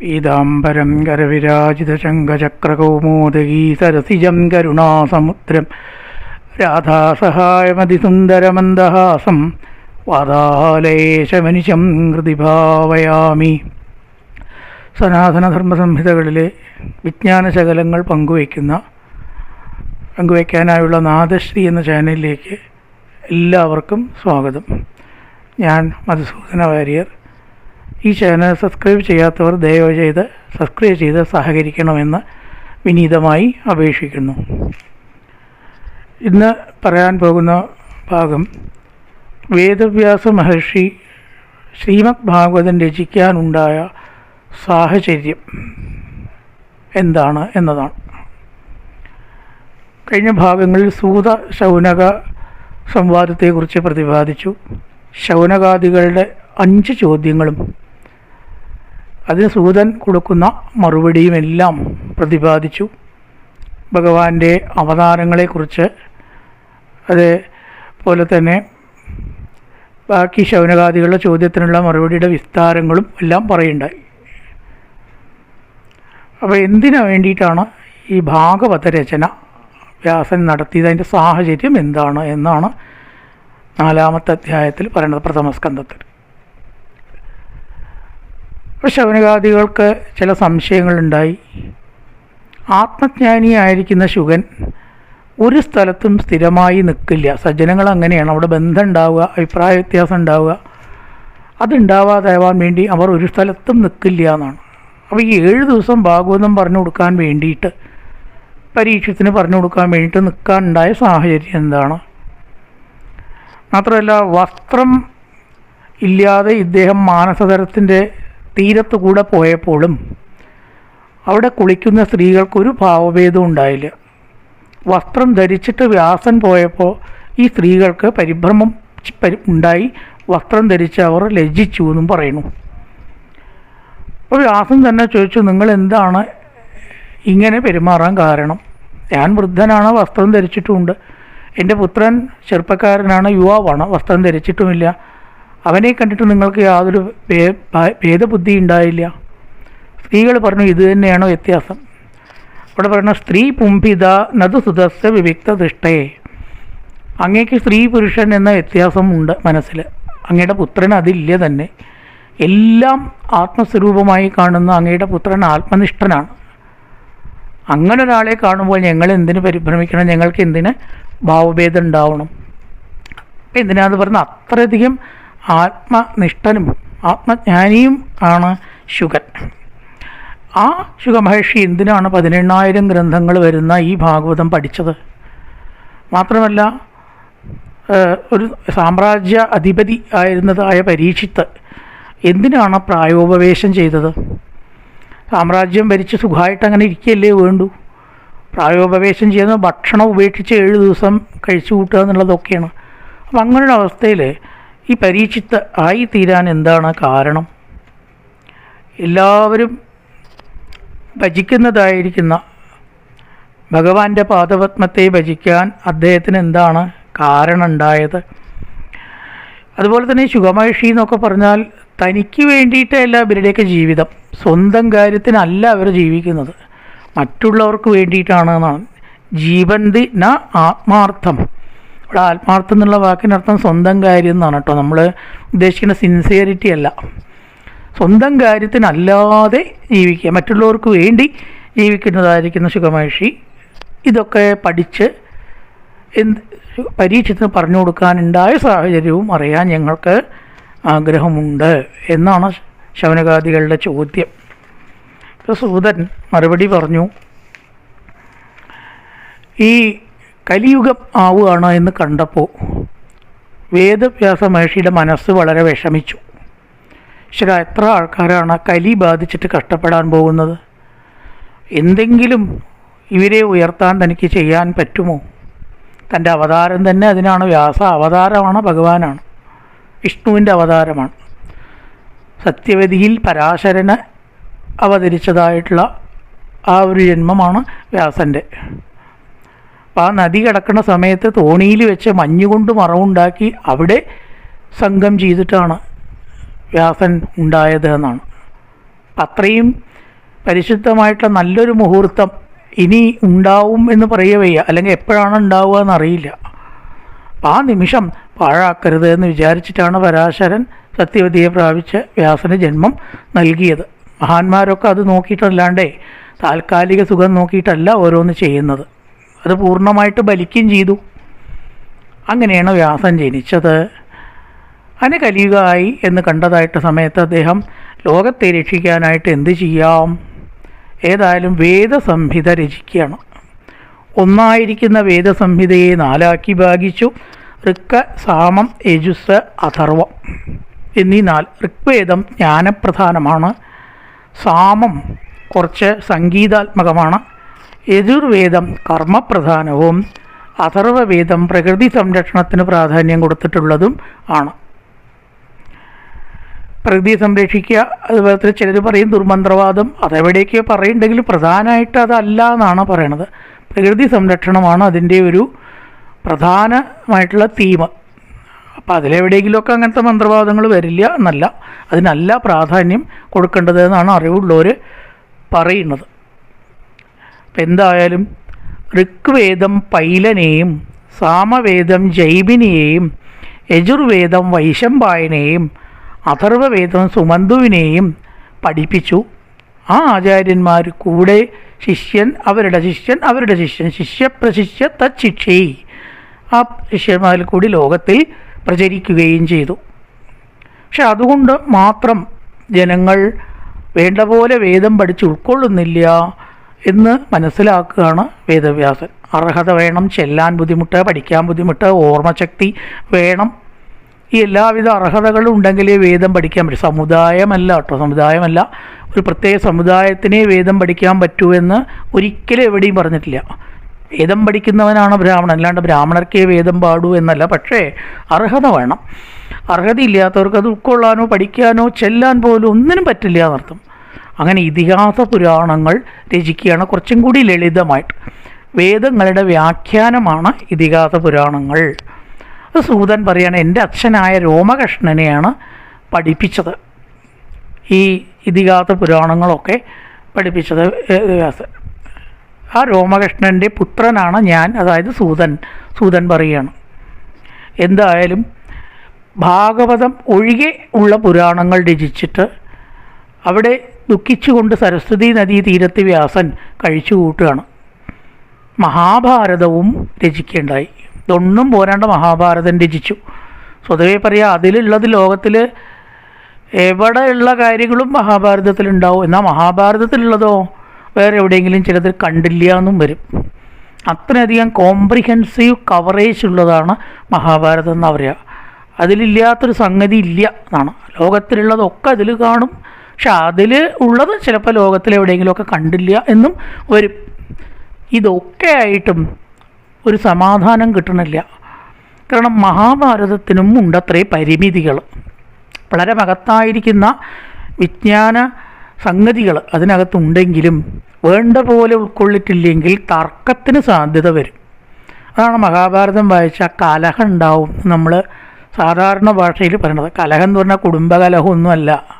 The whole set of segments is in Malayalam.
പീതാംബരം കരവിരാജിതശങ്കചക്രകൗമോദഗീ സരസിജം കരുണാസമുദ്രം രാധാസഹായമതിസുന്ദരമന്ദഹാസം വാദാലേശമനിശം ഹൃദി ഭാവയാമി സനാതനധർമ്മസംഹിതകളിലെ വിജ്ഞാനശകലങ്ങൾ പങ്കുവയ്ക്കുന്ന പങ്കുവയ്ക്കാനായുള്ള നാദശ്രീ എന്ന ചാനലിലേക്ക് എല്ലാവർക്കും സ്വാഗതം. ഞാൻ മധുസൂദന വാര്യർ ഈ ചാനൽ സബ്സ്ക്രൈബ് ചെയ്യാത്തവർ ദയവ് ചെയ്ത് സബ്സ്ക്രൈബ് ചെയ്ത് സഹകരിക്കണമെന്ന് വിനീതമായി അപേക്ഷിക്കുന്നു. ഇന്ന് പറയാൻ പോകുന്ന ഭാഗം വേദവ്യാസ മഹർഷി ശ്രീമദ് ഭാഗവതൻ രചിക്കാനുണ്ടായ സാഹചര്യം എന്താണ് എന്നതാണ്. കഴിഞ്ഞ ഭാഗങ്ങളിൽ സൂത ശൗനക സംവാദത്തെക്കുറിച്ച് പ്രതിപാദിച്ചു. ശൗനകാദികളുടെ അഞ്ച് ചോദ്യങ്ങളും. അതിന് സൂതൻ കൊടുക്കുന്ന മറുപടിയും എല്ലാം പ്രതിപാദിച്ചു. ഭഗവാന്റെ അവതാരങ്ങളെക്കുറിച്ച് അതേപോലെ തന്നെ ബാക്കി ശൗനകാദികളുടെ ചോദ്യത്തിനുള്ള മറുപടിയുടെ വിസ്താരങ്ങളും എല്ലാം പറയുണ്ടായി. അപ്പോൾ എന്തിനു വേണ്ടിയിട്ടാണ് ഈ ഭാഗവത രചന വ്യാസൻ നടത്തിയത്? അതിന്റെ സാഹചര്യം എന്താണ്? എന്നാണ് നാലാമത്തെ അധ്യായത്തിൽ പറയുന്നത് പ്രഥമ സ്കന്ധത്തിൽ അപ്പോൾ ശൗനകാദികൾക്ക് ചില സംശയങ്ങളുണ്ടായി. ആത്മജ്ഞാനിയായിരിക്കുന്ന ശുഗൻ ഒരു സ്ഥലത്തും സ്ഥിരമായി നിൽക്കില്ല. സജ്ജനങ്ങൾ അങ്ങനെയാണ്. അവിടെ ബന്ധം ഉണ്ടാവുക അഭിപ്രായ വ്യത്യാസം ഉണ്ടാവുക. അതുണ്ടാവാതാവാൻ വേണ്ടി അവർ ഒരു സ്ഥലത്തും നിൽക്കില്ല എന്നാണ്. അപ്പോൾ ഈ ഏഴ് ദിവസം ഭാഗവതം പറഞ്ഞു കൊടുക്കാൻ വേണ്ടിയിട്ട് പരീക്ഷത്തിന് പറഞ്ഞു കൊടുക്കാൻ വേണ്ടിയിട്ട് നിൽക്കാനുണ്ടായ സാഹചര്യം എന്താണ്? മാത്രമല്ല വസ്ത്രം ഇല്ലാതെ ഇദ്ദേഹം മാനസതരത്തിന്റെ തീരത്ത് കൂടെ പോയപ്പോഴും അവിടെ കുളിക്കുന്ന സ്ത്രീകൾക്കൊരു ഭാവഭേദം ഉണ്ടായില്ല. വസ്ത്രം ധരിച്ചിട്ട് വ്യാസൻ പോയപ്പോൾ ഈ സ്ത്രീകൾക്ക് പരിഭ്രമം ഉണ്ടായി. വസ്ത്രം ധരിച്ച് അവർ ലജ്ജിച്ചു എന്നും പറയുന്നു. അപ്പോൾ വ്യാസൻ തന്നെ ചോദിച്ചു നിങ്ങൾ എന്താണ് ഇങ്ങനെ പെരുമാറാൻ കാരണം? ഞാൻ വൃദ്ധനാണ് വസ്ത്രം ധരിച്ചിട്ടുമുണ്ട്. എന്റെ പുത്രൻ ചെറുപ്പക്കാരനാണ് യുവാവാണ് വസ്ത്രം ധരിച്ചിട്ടുമില്ല. അവനെ കണ്ടിട്ട് നിങ്ങൾക്ക് യാതൊരു ഭേദബുദ്ധി ഉണ്ടായില്ല. സ്ത്രീകൾ പറഞ്ഞു ഇത് തന്നെയാണോ വ്യത്യാസം? ഇവിടെ പറയുന്ന സ്ത്രീ പുംഭിത നതു സുതസ്യ വിവിക്ത ദൃഷ്ടയെ അങ്ങേക്ക് സ്ത്രീ പുരുഷൻ എന്ന വ്യത്യാസമുണ്ട് മനസ്സിൽ. അങ്ങയുടെ പുത്രൻ അതില്ല തന്നെ. എല്ലാം ആത്മസ്വരൂപമായി കാണുന്ന അങ്ങയുടെ പുത്രൻ ആത്മനിഷ്ഠനാണ്. അങ്ങനെ ഒരാളെ കാണുമ്പോൾ ഞങ്ങൾ എന്തിന് പരിഭ്രമിക്കണം? ഞങ്ങൾക്ക് എന്തിന് ഭാവഭേദം ഉണ്ടാവണം? എന്തിനാന്ന് പറഞ്ഞാൽ അത്രയധികം ആത്മനിഷ്ഠനും ആത്മജ്ഞാനിയും ആണ് ശുഗൻ. ആ ശുഗമഹർഷി എന്തിനാണ് പതിനെണ്ണായിരം ഗ്രന്ഥങ്ങൾ വരുന്ന ഈ ഭാഗവതം പഠിച്ചത്? മാത്രമല്ല ഒരു സാമ്രാജ്യ അധിപതി ആയിരുന്നതായ പരീക്ഷിത്ത് എന്തിനാണ് പ്രായോപവേശം ചെയ്തത്? സാമ്രാജ്യം ഭരിച്ച് സുഖമായിട്ട് അങ്ങനെ ഇരിക്കുകയല്ലേ വേണ്ടു? പ്രായോപവേശം ചെയ്യുന്ന ഭക്ഷണം ഉപേക്ഷിച്ച് ഏഴ് ദിവസം കഴിച്ചു കൂട്ടുക എന്നുള്ളതൊക്കെയാണ്. അപ്പം അങ്ങനെയുള്ള അവസ്ഥയിൽ ഈ പരീക്ഷിത്ത് ആയി തീരാൻ എന്താണ് കാരണം? എല്ലാവരും ഭജിക്കുന്നതായിരിക്കുന്ന ഭഗവാന്റെ പാദപത്മത്തെ ഭജിക്കാൻ അദ്ദേഹത്തിന് എന്താണ് കാരണം ഉണ്ടായത് അതുപോലെ തന്നെ ശുഗമഹർഷി എന്നൊക്കെ പറഞ്ഞാൽ തനിക്ക് വേണ്ടിയിട്ടല്ല ഇവരുടെയൊക്കെ ജീവിതം. സ്വന്തം കാര്യത്തിനല്ല അവർ ജീവിക്കുന്നത്. മറ്റുള്ളവർക്ക് വേണ്ടിയിട്ടാണ് എന്നാണ്. ജീവന്തി ന ആത്മാർത്ഥം. ഇവിടെ ആത്മാർത്ഥം എന്നുള്ള വാക്കിനർത്ഥം സ്വന്തം കാര്യം എന്നാണ് കേട്ടോ. നമ്മൾ ഉദ്ദേശിക്കുന്ന സിൻസിയറിറ്റി അല്ല. സ്വന്തം കാര്യത്തിനല്ലാതെ ജീവിക്കുക. മറ്റുള്ളവർക്ക് വേണ്ടി ജീവിക്കുന്നതായിരിക്കുന്ന സുഖമഹർഷി ഇതൊക്കെ പഠിച്ച് എന്ത് പരീക്ഷത്തിന് പറഞ്ഞു കൊടുക്കാനുണ്ടായ സാഹചര്യവും അറിയാൻ ഞങ്ങൾക്ക് ആഗ്രഹമുണ്ട് എന്നാണ് ശവനകാദികളുടെ ചോദ്യം. സൂതൻ മറുപടി പറഞ്ഞു ഈ കലിയുഗം ആവുകയാണ് എന്ന് കണ്ടപ്പോൾ വേദവ്യാസ മഹർഷിയുടെ മനസ്സ് വളരെ വിഷമിച്ചു. ശരി എത്ര ആൾക്കാരാണ് കലി ബാധിച്ചിട്ട് കഷ്ടപ്പെടാൻ പോകുന്നത്? എന്തെങ്കിലും ഇവരെ ഉയർത്താൻ തനിക്ക് ചെയ്യാൻ പറ്റുമോ? തന്റെ അവതാരം തന്നെ അതിനാണ്. വ്യാസ അവതാരമാണ് ഭഗവാനാണ്. വിഷ്ണുവിന്റെ അവതാരമാണ്. സത്യവതിയിൽ പരാശരനെ അവതരിച്ചതായിട്ടുള്ള ആ ഒരു ജന്മമാണ് വ്യാസന്റെ. അപ്പോൾ ആ നദി കിടക്കുന്ന സമയത്ത് തോണിയിൽ വെച്ച് മഞ്ഞുകൊണ്ട് മറവുണ്ടാക്കി അവിടെ സംഘം ചെയ്തിട്ടാണ് വ്യാസൻ ഉണ്ടായത് എന്നാണ്. അപ്പം അത്രയും പരിശുദ്ധമായിട്ടുള്ള നല്ലൊരു മുഹൂർത്തം ഇനി ഉണ്ടാവും എന്ന് പറയുകയ്യ അല്ലെങ്കിൽ എപ്പോഴാണ് ഉണ്ടാവുക എന്നറിയില്ല. അപ്പം ആ നിമിഷം പാഴാക്കരുത് എന്ന് വിചാരിച്ചിട്ടാണ് പരാശരൻ സത്യവതിയെ പ്രാപിച്ച് വ്യാസന് ജന്മം നൽകിയത്. മഹാന്മാരൊക്കെ അത് നോക്കിയിട്ടല്ലാണ്ടേ താൽക്കാലിക സുഖം നോക്കിയിട്ടല്ല ഓരോന്ന് ചെയ്യുന്നത്. അത് പൂർണമായിട്ട് ബലിക്കുകയും ചെയ്തു. അങ്ങനെയാണ് വ്യാസൻ ജനിച്ചത്. അതിന് കലിയുകയായി എന്ന് കണ്ടതായിട്ട് സമയത്ത് അദ്ദേഹം ലോകത്തെ രക്ഷിക്കാനായിട്ട് എന്ത് ചെയ്യാം? ഏതായാലും വേദസംഹിത രചിക്കുകയാണ്. ഒന്നായിരിക്കുന്ന വേദസംഹിതയെ നാലാക്കി ഭാഗിച്ചു. ഋക്ക സാമം യജുസ് അഥർവം എന്നീ നാല് ഋഗ്വേദം ജ്ഞാനപ്രധാനമാണ്. സാമം കുറച്ച് സംഗീതാത്മകമാണ്. യജുർവേദം കർമ്മപ്രധാനവും അഥർവവേദം പ്രകൃതി സംരക്ഷണത്തിന് പ്രാധാന്യം കൊടുത്തിട്ടുള്ളതും ആണ്. പ്രകൃതിയെ സംരക്ഷിക്കുക അതുപോലെ തന്നെ ചിലർ പറയും ദുർമന്ത്രവാദം അതെവിടെയൊക്കെ പറയുന്നുണ്ടെങ്കിൽ പ്രധാനമായിട്ട് അതല്ല എന്നാണ് പറയണത്. പ്രകൃതി സംരക്ഷണമാണ് അതിന്റെ ഒരു പ്രധാനമായിട്ടുള്ള തീം അപ്പം അതിലെവിടെയെങ്കിലുമൊക്കെ അങ്ങനത്തെ മന്ത്രവാദങ്ങൾ വരില്ല എന്നല്ല. അതിനല്ല പ്രാധാന്യം കൊടുക്കേണ്ടത് എന്നാണ് അറിവുള്ളവർ പറയുന്നത്. എന്തായാലും ഋഗ്വേദം പൈലനെയും സാമവേദം ജൈബിനിയെയും യജുർവേദം വൈശമ്പായനെയും അഥർവവേദം സുമന്തുവിനെയും പഠിപ്പിച്ചു. ആ ആചാര്യന്മാർ കൂടെ ശിഷ്യൻ അവരുടെ ശിഷ്യൻ അവരുടെ ശിഷ്യൻ ശിഷ്യപ്രശിഷ്യ തച്ചിക്ഷി ആ ശിഷ്യന്മാരിൽ കൂടി ലോകത്തിൽ പ്രചരിക്കുകയും ചെയ്തു. പക്ഷെ അതുകൊണ്ട് മാത്രം ജനങ്ങൾ വേണ്ട പോലെ വേദം പഠിച്ച് ഉൾക്കൊള്ളുന്നില്ല. എന്ന് മനസ്സിലാക്കുകയാണ് വേദവ്യാസൻ. അർഹത വേണം ചെല്ലാൻ ബുദ്ധിമുട്ട് പഠിക്കാൻ ബുദ്ധിമുട്ട് ഓർമ്മശക്തി വേണം. ഈ എല്ലാവിധ അർഹതകളും ഉണ്ടെങ്കിലേ വേദം പഠിക്കാൻ പറ്റും. സമുദായമല്ല കേട്ടോ സമുദായമല്ല. ഒരു പ്രത്യേക സമുദായത്തിനെ വേദം പഠിക്കാൻ പറ്റൂ എന്ന് ഒരിക്കലും എവിടെയും പറഞ്ഞിട്ടില്ല. വേദം പഠിക്കുന്നവനാണ് ബ്രാഹ്മണൻ. അല്ലാണ്ട് ബ്രാഹ്മണർക്കേ വേദം പാടൂ എന്നല്ല. പക്ഷേ അർഹത വേണം. അർഹതയില്ലാത്തവർക്ക് അത് ഉൾക്കൊള്ളാനോ പഠിക്കാനോ ചെല്ലാൻ പോലും ഒന്നിനും പറ്റില്ല എന്നർത്ഥം. അങ്ങനെ ഇതിഹാസ പുരാണങ്ങൾ രചിക്കുകയാണ്. കുറച്ചും കൂടി ലളിതമായിട്ട്. വേദങ്ങളുടെ വ്യാഖ്യാനമാണ് ഇതിഹാസ പുരാണങ്ങൾ. അത് സൂതൻ പറയാണ് എന്റെ അച്ഛനായ രോമകൃഷ്ണനെയാണ് പഠിപ്പിച്ചത്. ഈ ഇതിഹാസ പുരാണങ്ങളൊക്കെ പഠിപ്പിച്ചത് വ്യാസൻ. ആ രോമകൃഷ്ണന്റെ പുത്രനാണ് ഞാൻ അതായത് സൂതൻ സൂതൻ പറയുകയാണ് എന്തായാലും ഭാഗവതം ഒഴികെ ഉള്ള പുരാണങ്ങൾ രചിച്ചിട്ട് അവിടെ ദുഃഖിച്ചുകൊണ്ട് സരസ്വതി നദീ തീരത്ത് വ്യാസൻ കഴിച്ചു കൂട്ടുകയാണ്. മഹാഭാരതവും രചിക്കേണ്ടായി. ഇതൊന്നും പോരാണ്ട് മഹാഭാരതം രചിച്ചു. സ്വതവേ പറയാം അതിലുള്ളത് ലോകത്തിൽ എവിടെയുള്ള കാര്യങ്ങളും മഹാഭാരതത്തിലുണ്ടാവും. എന്നാൽ മഹാഭാരതത്തിലുള്ളതോ? വേറെ എവിടെയെങ്കിലും ചിലത് കണ്ടില്ല എന്നും വരും. അത്രയധികം കോംപ്രിഹെൻസീവ് കവറേജ് ഉള്ളതാണ് മഹാഭാരതം എന്ന് പറയുക അതിലില്ലാത്തൊരു സംഗതി ഇല്ല എന്നാണ്. ലോകത്തിലുള്ളതൊക്കെ അതിൽ കാണും. പക്ഷെ അതിൽ ഉള്ളത് ചിലപ്പോൾ ലോകത്തിലെവിടെയെങ്കിലുമൊക്കെ കണ്ടില്ല എന്നും വരും. ഇതൊക്കെ ആയിട്ടും ഒരു സമാധാനം കിട്ടണില്ല. കാരണം മഹാഭാരതത്തിനും ഉണ്ടത്രേ പരിമിതികൾ. വളരെ മകത്തായിരിക്കുന്ന വിജ്ഞാന സംഗതികൾ അതിനകത്തുണ്ടെങ്കിലും വേണ്ട പോലെ ഉൾക്കൊള്ളിട്ടില്ലെങ്കിൽ തർക്കത്തിന് സാധ്യത വരും. അതാണ് മഹാഭാരതം വായിച്ച കലഹം ഉണ്ടാവും നമ്മൾ സാധാരണ ഭാഷയിൽ പറയുന്നത് കലഹം എന്ന് പറഞ്ഞാൽ കുടുംബകലഹമൊന്നുമല്ല.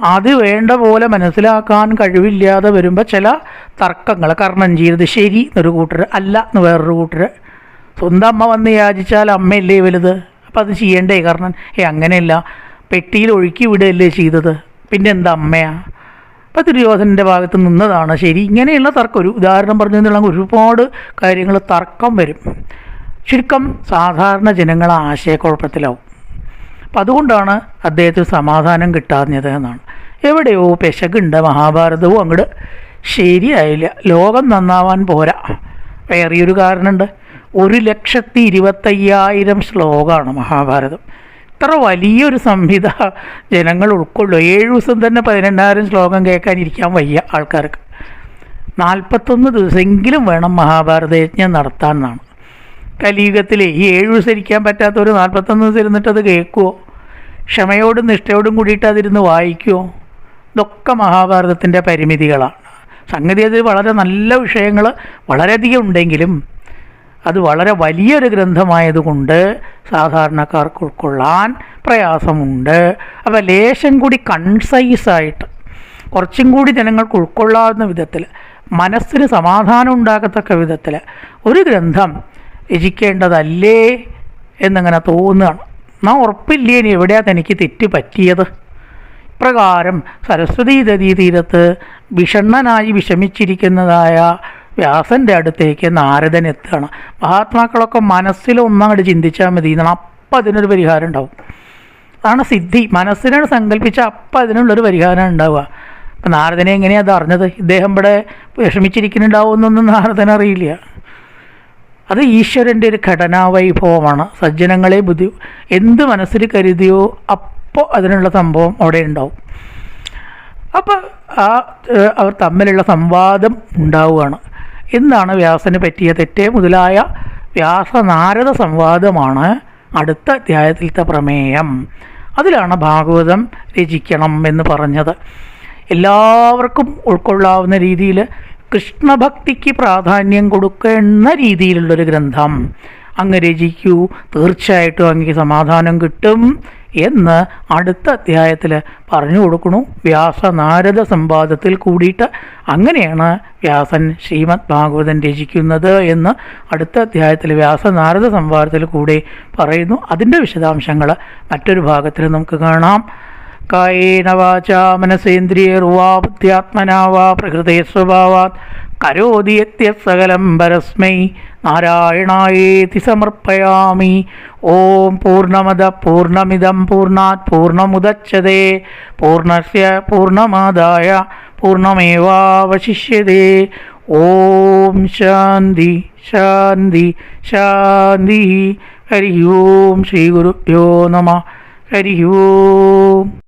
അത് വേണ്ട പോലെ മനസ്സിലാക്കാൻ കഴിവില്ലാതെ വരുമ്പോൾ ചില തർക്കങ്ങൾ കർണം ചെയ്തത് ശരി എന്നൊരു കൂട്ടർ അല്ല എന്ന് വേറൊരു കൂട്ടർ സ്വന്തം അമ്മ വന്ന് യാചിച്ചാൽ അമ്മയല്ലേ വലുത്? അപ്പം അത് ചെയ്യേണ്ടേ കാരണം ഏ അങ്ങനെയല്ല. പെട്ടിയിൽ ഒഴുക്കി വിടുകയല്ലേ ചെയ്തത്. പിന്നെ എന്താ അമ്മയാ? അപ്പം ദുര്യോധനന്റെ ഭാഗത്ത് നിന്നതാണ് ശരി. ഇങ്ങനെയുള്ള തർക്കം ഒരു ഉദാഹരണം പറഞ്ഞു എന്നുള്ള ഒരുപാട് കാര്യങ്ങൾ തർക്കം വരും. ചുരുക്കം സാധാരണ ജനങ്ങൾ ആശയക്കുഴപ്പത്തിലാവും. അപ്പം അതുകൊണ്ടാണ് അദ്ദേഹത്തിന് സമാധാനം കിട്ടാഞ്ഞത് എന്നാണ്. എവിടെയോ പെശകുണ്ട് മഹാഭാരതവും അങ്ങോട്ട് ശരിയായില്ല. ലോകം നന്നാവാൻ പോരാ. വേറെയൊരു കാരണമുണ്ട്. ഒരു ലക്ഷത്തി ഇരുപത്തയ്യായിരം ശ്ലോകമാണ് മഹാഭാരതം. ഇത്ര വലിയൊരു സംഹിത ജനങ്ങൾ ഉൾക്കൊള്ളും. ഏഴ് ദിവസം തന്നെ പതിനെണ്ണായിരം ശ്ലോകം കേൾക്കാനിരിക്കാൻ വയ്യ ആൾക്കാർക്ക്. നാൽപ്പത്തൊന്ന് ദിവസമെങ്കിലും വേണം മഹാഭാരത യജ്ഞം നടത്താൻ എന്നാണ്. കലിയുഗത്തിൽ ഈ ഏഴു ദിവസം പറ്റാത്ത ഒരു നാൽപ്പത്തൊന്ന് ദിവസം ഇരുന്നിട്ട് അത് കേൾക്കുമോ ക്ഷമയോടും നിഷ്ഠയോടും കൂടിയിട്ട് അതിരുന്ന് വായിക്കുമോ ഇതൊക്കെ മഹാഭാരതത്തിന്റെ പരിമിതികളാണ്. സംഗതി അതിൽ വളരെ നല്ല വിഷയങ്ങൾ വളരെയധികം ഉണ്ടെങ്കിലും അത് വളരെ വലിയൊരു ഗ്രന്ഥമായതുകൊണ്ട് സാധാരണക്കാർക്ക് ഉൾക്കൊള്ളാൻ പ്രയാസമുണ്ട്. അപ്പോൾ ലേശം കൂടി കൺസൈസായിട്ട് കുറച്ചും കൂടി ജനങ്ങൾക്ക് ഉൾക്കൊള്ളാവുന്ന വിധത്തിൽ മനസ്സിന് സമാധാനം ഉണ്ടാകത്തക്ക വിധത്തിൽ ഒരു ഗ്രന്ഥം രചിക്കേണ്ടതല്ലേ എന്നിങ്ങനെ തോന്നുകയാണ്. നാ ഉറപ്പില്ലേ ഇനി എവിടെയാണ് തനിക്ക് തെറ്റ് പറ്റിയത്? ഇപ്രകാരം സരസ്വതി നദീ തീരത്ത് വിഷണ്ണനായി വിഷമിച്ചിരിക്കുന്നതായ വ്യാസന്റെ അടുത്തേക്ക് നാരദൻ എത്തുകയാണ്. മഹാത്മാക്കളൊക്കെ മനസ്സിൽ ഒന്നങ്ങോട്ട് ചിന്തിച്ചാൽ മതി. എന്നാണ് അപ്പം അതിനൊരു പരിഹാരം ഉണ്ടാവും. അതാണ് സിദ്ധി. മനസ്സിനോട് സങ്കല്പിച്ച അപ്പം അതിനുള്ളൊരു പരിഹാരം ഉണ്ടാവുക. അപ്പം നാരദനെ എങ്ങനെയാണ് അത് അറിഞ്ഞത്? ഇദ്ദേഹം ഇവിടെ വിഷമിച്ചിരിക്കുന്നുണ്ടാവുമെന്നൊന്നും നാരദൻ അറിയില്ല അത് ഈശ്വരന്റെ ഒരു ഘടനാവൈഭവമാണ്. സജ്ജനങ്ങളെ ബുദ്ധി എന്ത് മനസ്സിൽ കരുതിയോ അപ്പോൾ അതിനുള്ള സംഭവം അവിടെ ഉണ്ടാവും. അപ്പോൾ ആ അവർ തമ്മിലുള്ള സംവാദം ഉണ്ടാവുകയാണ്. എന്താണ് വ്യാസന് പറ്റിയ തെറ്റേ? മുതലായ വ്യാസനാരദ സംവാദമാണ് അടുത്ത അധ്യായത്തിലത്തെ പ്രമേയം. അതിലാണ് ഭാഗവതം രചിക്കണം എന്ന് പറഞ്ഞത്. എല്ലാവർക്കും ഉൾക്കൊള്ളാവുന്ന രീതിയിൽ കൃഷ്ണഭക്തിക്ക് പ്രാധാന്യം കൊടുക്കുന്ന രീതിയിലുള്ളൊരു ഗ്രന്ഥം. അങ്ങ് രചിക്കൂ തീർച്ചയായിട്ടും അങ്ങ് സമാധാനം കിട്ടും എന്ന് അടുത്ത അധ്യായത്തിൽ പറഞ്ഞു കൊടുക്കണു വ്യാസനാരദ സംവാദത്തിൽ കൂടിയിട്ട് അങ്ങനെയാണ് വ്യാസൻ ശ്രീമദ് ഭാഗവതൻ രചിക്കുന്നത് എന്ന് അടുത്ത അധ്യായത്തിൽ വ്യാസനാരദ സംവാദത്തിൽ കൂടി പറയുന്നു. അതിന്റെ വിശദാംശങ്ങൾ മറ്റൊരു ഭാഗത്തിൽ നമുക്ക് കാണാം. കായേന വാചാ മനസേന്ദ്രിയർവാ ബുദ്ധ്യാത്മനാ വാ പ്രകൃതേ സ്വഭാവാത്. കരോതി സകലം പരസ്മൈ. നാരായണായേതി സമർപ്പയാമി. ഓം പൂർണമദ പൂർണമിദം പൂർണാത് പൂർണമുദച്ഛതേ പൂർണസ്യ പൂർണമാദായ പൂർണമേവാവശിഷ്യതേ ഓം ശാന്തി ശാന്തി ശാന്തി. ഹരി ഓം ശ്രീ ഗുരുഭ്യോ നമ. ഹരി ഓം